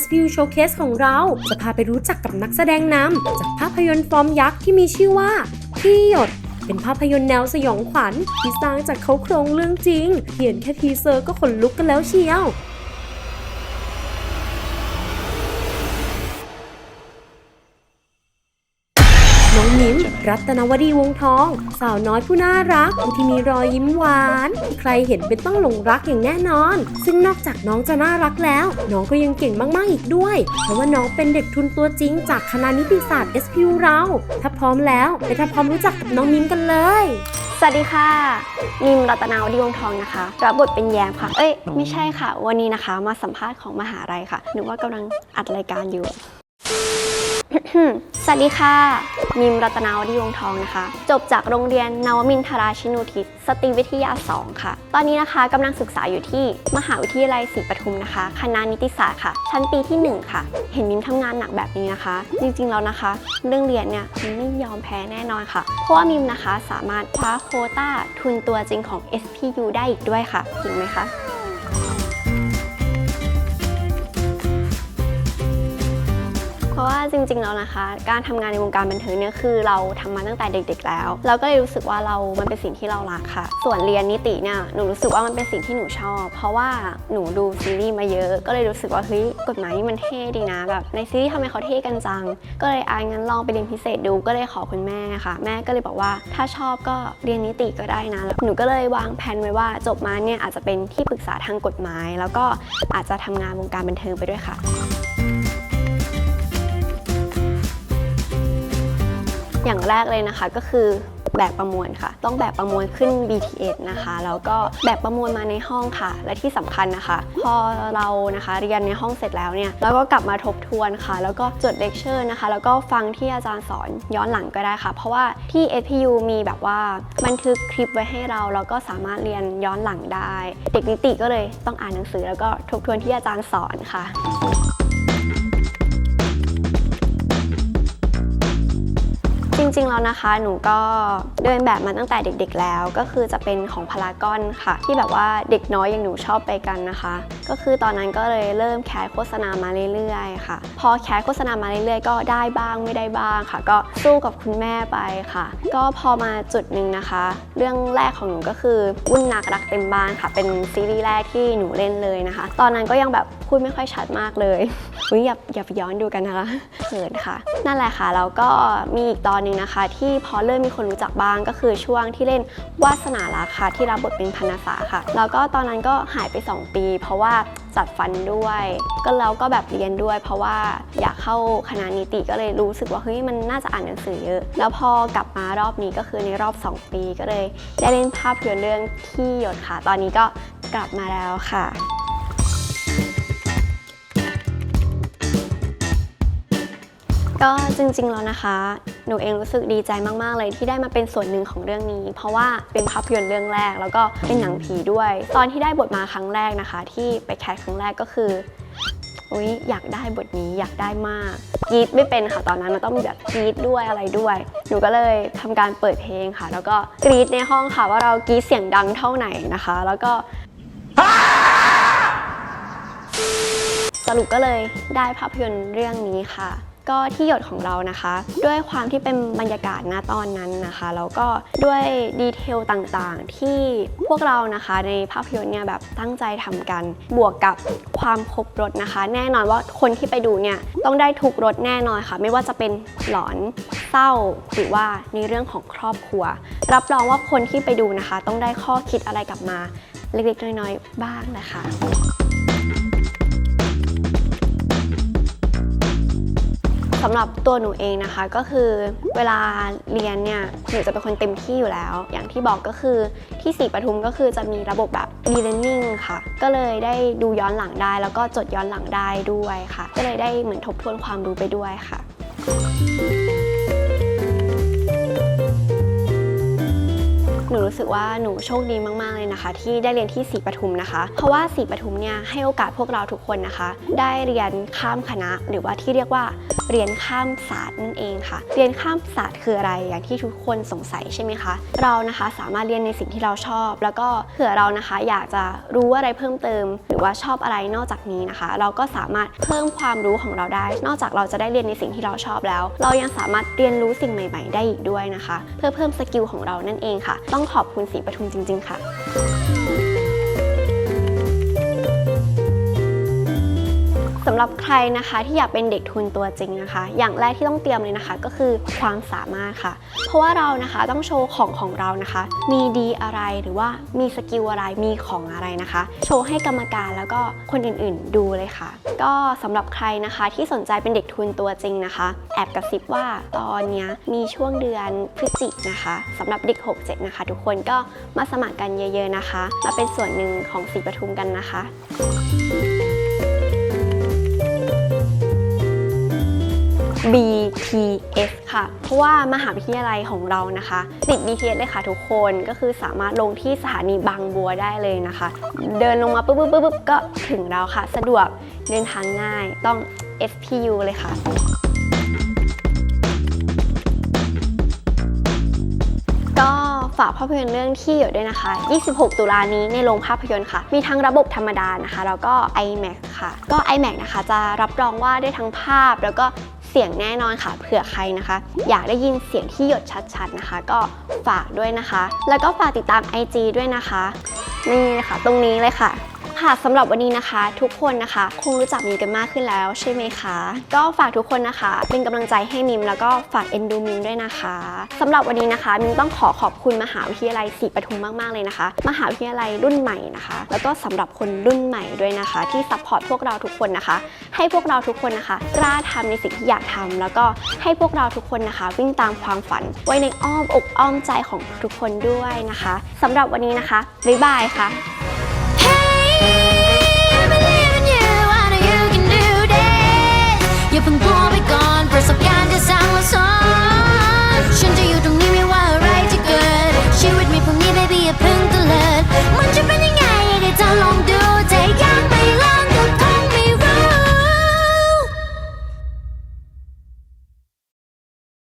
SPU Showcase ของเราจะพาไปรู้จักกับนักแสดงนำจากภาพยนตร์ฟอร์มยักษ์ที่มีชื่อว่าพี่หยดเป็นภาพยนตร์แนวสยองขวัญที่สร้างจากเขาโครงเรื่องจริงเห็นแค่ทีเซอร์ก็ขนลุกกันแล้วเชียวน้องมิ้ม รัตนวดีวงทอง สาวน้อยผู้น่ารักผู้ที่มีรอยยิ้มหวาน ใครเห็นเป็นต้องหลงรักอย่างแน่นอน ซึ่งนอกจากน้องจะน่ารักแล้ว น้องก็ยังเก่งมากๆอีกด้วย เพราะว่าน้องเป็นเด็กทุนตัวจริง จากคณะนิติศาสตร์ SPU เรา ถ้าพร้อมแล้วไปทำความรู้จักกับน้องมิ้มกันเลยสวัสดีค่ะ นิมรัตนาวดีวงทองนะคะ รับบทเป็นแยมค่ะ เอ้ย ไม่ใช่ค่ะ วันนี้นะคะ มาสัมภาษณ์ของมหาลัยค่ะ นึกว่ากำลังอัดรายการอยู่ สวัสดีค่ะ นิมรัตนาวดีวงทองนะคะ จบจากโรงเรียนนวมินทราชินูทิศสตรีวิทยา 2 ค่ะ ตอนนี้นะคะกำลังศึกษาอยู่ที่มหาวิทยาลัยศรีปทุมนะคะ คณะนิติศาสตร์ค่ะ ชั้นปีที่ 1 ค่ะ เห็นมิมทำงานหนักแบบนี้นะคะ จริงๆแล้วนะคะ เรื่องเรียนเนี่ยมิมไม่ยอมแพ้แน่นอนค่ะ เพราะว่ามิมนะคะสามารถคว้าโคต้าทุนตัวจริงของ SPU ได้อีกด้วยค่ะจริงไหมคะ เพราะว่าจริงๆแล้วนะคะ การทำงานในวงการบันเทิงเนี่ยคือเราทำมาตั้งแต่เด็ก ๆ แล้ว เราก็เลยรู้สึกว่าเรา มันเป็นสิ่งที่เรารักค่ะ ส่วนเรียนนิติเนี่ยหนูรู้สึกว่ามันเป็นสิ่งที่หนูชอบ เพราะว่าหนูดูซีรีส์มาเยอะ ก็เลยรู้สึกว่าเฮ้ยกฎหมายนี่มันเท่ดีนะแบบในซีรีส์ทำไมเขาเท่กันจัง ก็เลยอ่างั้นลองไปเรียนพิเศษดูก็เลยขอคุณแม่ค่ะ แม่ก็เลยบอกว่าถ้าชอบก็เรียนนิติก็ได้นะหนูก็เลยวางแผนไว้ว่าจบมาเนี่ยอาจจะเป็นที่ปรึกษาทางกฎหมาย แล้วก็อาจจะทำงานวงการบันเทิงไปด้วยค่ะ อย่างแรกเลยนะคะก็คือแบบประมวลค่ะ ต้องแบบประมวลขึ้น BTS นะคะ แล้วก็แบบประมวลมาในห้องค่ะ และที่สำคัญนะคะ พอเรานะคะเรียนในห้องเสร็จแล้วเนี่ยเราก็กลับมาทบทวนค่ะ แล้วก็จดเลคเชอร์นะคะ แล้วก็ฟังที่อาจารย์สอนย้อนหลังก็ได้ค่ะ เพราะว่าที่ SPU มีแบบว่าบันทึกคลิปไว้ให้เรา แล้วก็สามารถเรียนย้อนหลังได้ เด็กนิติก็เลยต้องอ่านหนังสือ แล้วก็ทบทวนที่อาจารย์สอนค่ะ จริงๆ แล้วนะคะหนูก็เดินแบบมาตั้งแต่เด็กๆแล้ว ก็คือจะเป็นของพารากอนค่ะ ที่แบบว่าเด็กน้อยอย่างหนูชอบไปกันนะคะ ก็คือตอนนั้นก็เลยเริ่มแคสโฆษณามาเรื่อยๆค่ะ พอแคสโฆษณามาเรื่อยๆ ก็ได้บ้างไม่ได้บ้างค่ะ ก็สู้กับคุณแม่ไปค่ะ ก็พอมาจุดหนึ่งนะคะ เรื่องแรกของหนูก็คือวุ่นนักรักเต็มบ้านค่ะ เป็นซีรีส์แรกที่หนูเล่นเลยนะคะ ตอนนั้นก็ยังแบบ พูดไม่ค่อยชัดมากเลยอุ๊ยอย่าอย่าไปย้อนดูกันนะคะเขินค่ะ นั่นแหละค่ะแล้วก็มีอีกตอนหนึ่งนะคะ ที่พอเริ่มมีคนรู้จักบ้างก็คือช่วงที่เล่นวาสนารักค่ะที่รับบทเป็นพรรณษาค่ะ แล้วก็ตอนนั้นก็หายไป 2 ปี เพราะว่าจัดฟันด้วย ก็แล้วก็แบบเรียนด้วย เพราะว่าอยากเข้าคณะนิติก็เลยรู้สึกว่าเฮ้ยมันน่าจะอ่านหนังสือเยอะ แล้วพอกลับมารอบนี้ก็คือในรอบ 2 ปีก็เลย ได้เล่นภาพยนตร์เรื่องที่หยดค่ะ ตอนนี้ก็กลับมาแล้วค่ะ ก็จริงๆแล้วนะคะ หนูเองรู้สึกดีใจมากๆเลยที่ได้มาเป็นส่วนหนึ่งของเรื่องนี้ เพราะว่าเป็นภาพยนตร์เรื่องแรก แล้วก็เป็นหนังผีด้วย ตอนที่ได้บทมาครั้งแรกนะคะ ที่ไปแคสครั้งแรกก็คืออุ๊ยอยากได้บทนี้อยากได้มากกรีดไม่เป็นค่ะตอนนั้นมันต้องมีแบบกรีดด้วยอะไรด้วย หนูก็เลยทำการเปิดเพลงค่ะ แล้วก็กรีดในห้องค่ะ ว่าเรากรีดเสียงดังเท่าไหนนะคะ แล้วก็สรุปก็เลยได้ภาพยนตร์เรื่องนี้ค่ะ ก็ที่หยดของเรานะคะ ด้วยความที่เป็นบรรยากาศณตอนนั้นนะคะแล้วก็ด้วยดีเทลต่างๆ ที่พวกเรานะคะในภาพยนตร์เนี่ยแบบตั้งใจทำกัน บวกกับความครบรถนะคะ แน่นอนว่าคนที่ไปดูเนี่ยต้องได้ทุกรสแน่นอนค่ะ ไม่ว่าจะเป็นหลอนเศร้าหรือว่าในเรื่องของครอบครัว รับรองว่าคนที่ไปดูนะคะ ต้องได้ข้อคิดอะไรกลับมาเล็กๆน้อยๆบ้างนะคะ สำหรับตัวหนูเองนะคะก็คือเวลาเรียนเนี่ยหนูจะเป็นคนเต็มที่อยู่แล้ว อย่างที่บอกก็คือที่สีปทุมก็คือจะมีระบบแบบ e-learning ค่ะ ก็เลยได้ดูย้อนหลังได้ แล้วก็จดย้อนหลังได้ด้วยค่ะ ก็เลยได้เหมือนทบทวนความรู้ไปด้วยค่ะ หนูรู้สึกว่าหนูโชคดีมาก ๆ เลยนะคะ ที่ได้เรียนที่ศรีปทุมนะคะ เพราะว่าศรีปทุมเนี่ยให้โอกาสพวกเราทุกคนนะคะ ได้เรียนข้ามคณะ หรือว่าที่เรียกว่า เรียนข้ามศาสตร์นั่นเองค่ะ เรียนข้ามศาสตร์คืออะไรอย่างที่ทุกคนสงสัยใช่ไหมคะ เรานะคะสามารถเรียนในสิ่งที่เราชอบ แล้วก็เผื่อเรานะคะ อยากจะรู้อะไรเพิ่มเติม หรือว่าชอบอะไรนอกจากนี้นะคะ เราก็สามารถเพิ่มความรู้ของเราได้ นอกจากเราจะได้เรียนในสิ่งที่เราชอบแล้ว เรายังสามารถเรียนรู้สิ่งใหม่ ๆ ได้อีกด้วยนะคะ เพื่อเพิ่มสกิลของเรานั่นเองค่ะ ต้องขอบคุณศรีปทุมจริง ๆ ค่ะำหรับใครนะคะที่อยากเป็นเด็กทุนตัวจริงนะคะ อย่างแรกที่ต้องเตรียมเลยนะคะ ก็คือความสามารถค่ะ เพราะว่าเรานะคะต้องโชว์ของของเรานะคะ มีดีอะไรหรือว่ามีสกิลอะไรมีของอะไรนะคะ โชว์ให้กรรมการแล้วก็คนอื่นๆดูเลยค่ะ ก็สำหรับใครนะคะที่สนใจเป็นเด็กทุนตัวจริงนะคะ แอบกระซิบว่าตอนนี้มีช่วงเดือนพฤศจิกนะคะสำหรับเด็ก 67 นะคะ ทุกคนก็มาสมัครกันเยอะ ๆนะคะ มาเป็นส่วนหนึ่งของสีปทุมกันนะคะ BTS ค่ะ เพราะว่ามหาวิทยาลัยของเรานะคะ ติด BTS เลยค่ะทุกคนก็คือสามารถลงที่สถานีบางบัวได้เลยนะคะ เดินลงมาปุ๊บปุ๊บปุ๊บก็ถึงแล้วค่ะ สะดวกเดินทางง่ายต้อง SPU เลยค่ะก็ฝากภาพยนตร์เรื่องที่อยู่ด้วยนะคะ 26 ตุลานี้ในโรงภาพยนตร์ค่ะ มีทั้งระบบธรรมดานะคะ แล้วก็ IMAX ค่ะ ก็ IMAX นะคะ จะรับรองว่าได้ทั้งภาพแล้วก็ เสียงแน่นอนค่ะ เผื่อใครนะคะ อยากได้ยินเสียงที่หยดชัดๆนะคะ ก็ฝากด้วยนะคะ แล้วก็ฝากติดตาม IG ด้วยนะคะ นี่ค่ะ ตรงนี้เลยค่ะ ค่ะสำหรับวันนี้นะคะ ทุกคนนะคะคงรู้จักมิมกันมากขึ้นแล้วใช่ไหมคะ ก็ฝากทุกคนนะคะ เป็นกำลังใจให้มิมแล้วก็ฝากเอ็นดูมิมด้วยนะคะสำหรับวันนี้นะคะ มิมต้องขอขอบคุณมหาวิทยาลัยศรีปทุมมากๆเลยนะคะ มหาวิทยาลัยรุ่นใหม่นะคะ แล้วก็สำหรับคนรุ่นใหม่ด้วยนะคะ ที่ซัพพอร์ตพวกเราทุกคนนะคะ ให้พวกเราทุกคนนะคะกล้าทำในสิ่งที่อยากทำแล้วก็ให้พวกเราทุกคนนะคะ วิ่งตามความฝัน ไว้ในอ้อมอกอ้อมใจของทุกคนด้วยนะคะสำหรับวันนี้นะคะบ๊ายบายค่ะ